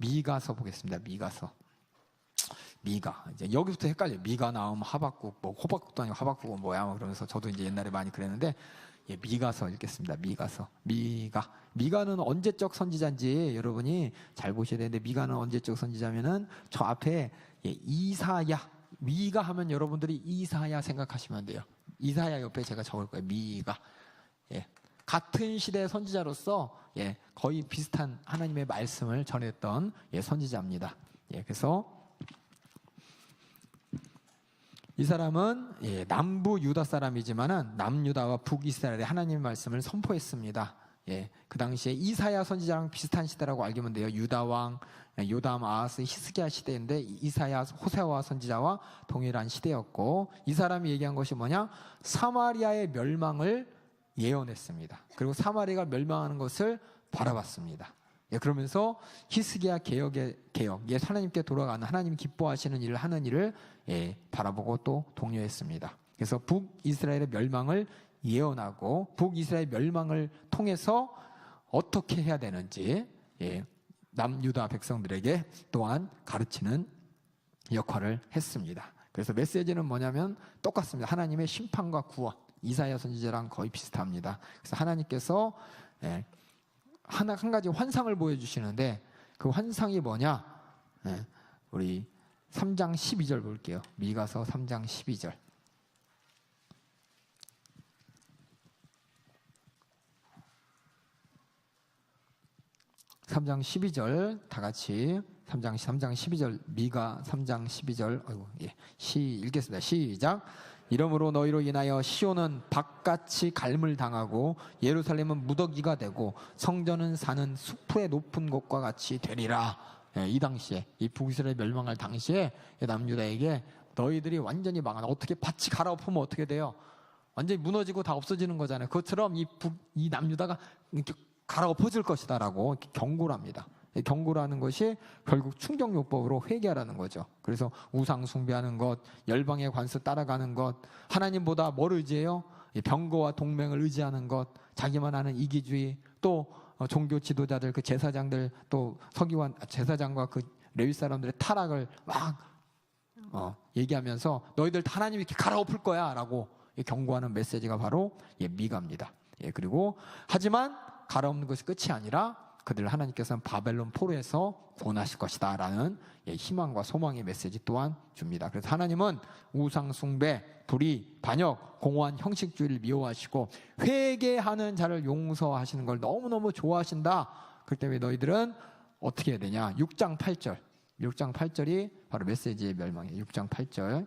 미가서 보겠습니다. 미가서. 미가 이제 여기부터 헷갈려. 요 미가 나오면 하박국 뭐 호박국도 아니고 하박국은 뭐야? 뭐 그러면서 저도 이제 옛날에 많이 그랬는데 예, 미가서 읽겠습니다. 미가서. 미가. 미가는 언제적 선지자인지 여러분이 잘 보셔야 되는데 미가는 언제적 선지자면은 저 앞에 예, 이사야. 미가 하면 여러분들이 이사야 생각하시면 돼요. 이사야 옆에 제가 적을 거예요. 미가. 예. 같은 시대의 선지자로서 예, 거의 비슷한 하나님의 말씀을 전했던 예, 선지자입니다. 예, 그래서 이 사람은 예, 남부 유다 사람이지만은 남유다와 북이스라엘의 하나님의 말씀을 선포했습니다. 예, 그 당시에 이사야 선지자랑 비슷한 시대라고 알기면 돼요. 유다 왕 예, 요담 아하스 히스기야 시대인데 이사야 호세와 선지자와 동일한 시대였고 이 사람이 얘기한 것이 뭐냐? 사마리아의 멸망을 예언했습니다. 그리고 사마리아가 멸망하는 것을 바라봤습니다. 예, 그러면서 히스기야 개혁의 개혁, 예, 하나님께 돌아가는 하나님 기뻐하시는 일을 하는 일을 예, 바라보고 또 독려했습니다. 그래서 북 이스라엘의 멸망을 예언하고 북 이스라엘 멸망을 통해서 어떻게 해야 되는지 예, 남 유다 백성들에게 또한 가르치는 역할을 했습니다. 그래서 메시지는 뭐냐면 똑같습니다. 하나님의 심판과 구원. 이사야 선지자랑 거의 비슷합니다. 그래서 하나님께서 예, 하나 한 가지 환상을 보여주시는데 그 환상이 뭐냐? 예, 우리 3장 12절 볼게요. 미가서 3장 12절. 3장 12절 다 같이 3장 3장 12절 미가 3장 12절 아이고 예. 시 읽겠습니다. 시작. 이러므로 너희로 인하여 시온은 박같이 갈물 당하고 예루살렘은 무더기가 되고 성전은 사는 숲의 높은 곳과 같이 되리라. 예, 이 당시에 이 북이스라엘 멸망할 당시에 남유다에게 너희들이 완전히 망한 어떻게 밭이 갈아엎으면 어떻게 돼요? 완전히 무너지고 다 없어지는 거잖아요. 그것처럼 이 북, 이 남유다가 이렇게 갈아엎어질 것이다라고 경고를 합니다. 이 경고라는 것이 결국 충격요법으로 회개하라는 거죠. 그래서 우상 숭배하는 것, 열방의 관습 따라가는 것, 하나님보다 뭘 의지해요? 이 병거와 동맹을 의지하는 것, 자기만 하는 이기주의, 또 어, 종교 지도자들, 그 제사장들, 또 서기관 제사장과 그 레위 사람들의 타락을 막 어, 얘기하면서 너희들 다 하나님이 이렇게 갈아엎을 거야라고 이 경고하는 메시지가 바로 예, 미가입니다. 예, 그리고 하지만 갈아엎는 것이 끝이 아니라 그들 하나님께서는 바벨론 포로에서 구원하실 것이다 라는 예, 희망과 소망의 메시지 또한 줍니다. 그래서 하나님은 우상 숭배, 불의, 반역, 공허한 형식주의를 미워하시고 회개하는 자를 용서하시는 걸 너무너무 좋아하신다. 그렇기 때문에 너희들은 어떻게 해야 되냐? 6장 8절. 6장 8절이 바로 메시지의 멸망이에요. 6장 8절.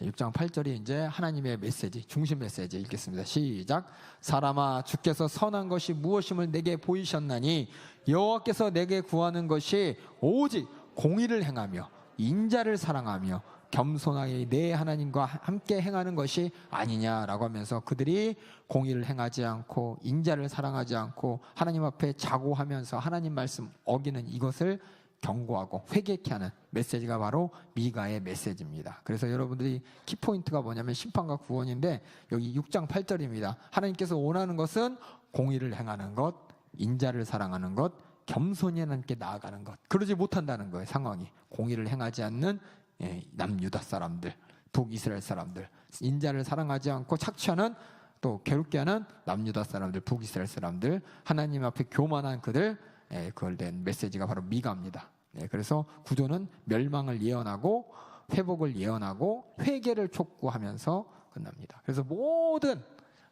6장 8절이 이제 하나님의 메시지, 중심 메시지 읽겠습니다. 시작. 사람아, 주께서 선한 것이 무엇임을 내게 보이셨나니 여호와께서 내게 구하는 것이 오직 공의를 행하며 인자를 사랑하며 겸손하게 내 하나님과 함께 행하는 것이 아니냐라고 하면서 그들이 공의를 행하지 않고 인자를 사랑하지 않고 하나님 앞에 자고하면서 하나님 말씀 어기는 이것을 경고하고 회개케 하는 메시지가 바로 미가의 메시지입니다. 그래서 여러분들이 키포인트가 뭐냐면 심판과 구원인데 여기 6장 8절입니다. 하나님께서 원하는 것은 공의를 행하는 것, 인자를 사랑하는 것, 겸손히 하나님께 나아가는 것. 그러지 못한다는 거예요, 상황이. 공의를 행하지 않는 예, 남유다 사람들, 북이스라엘 사람들, 인자를 사랑하지 않고 착취하는 또 괴롭게 하는 남유다 사람들, 북이스라엘 사람들, 하나님 앞에 교만한 그들, 예, 그걸 된 메시지가 바로 미가입니다. 예, 그래서 구조는 멸망을 예언하고 회복을 예언하고 회개를 촉구하면서 끝납니다. 그래서 모든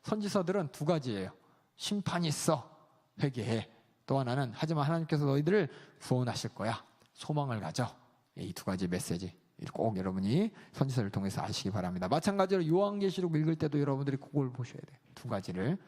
선지서들은 두 가지예요. 심판이 있어. 회개해. 또 하나는 하지만 하나님께서 너희들을 구원하실 거야. 소망을 가져. 예, 이두 가지 메시지 꼭 여러분이 선지서를 통해서 아시기 바랍니다. 마찬가지로 요한계시록 읽을 때도 여러분들이 그걸 보셔야 돼요. 두 가지를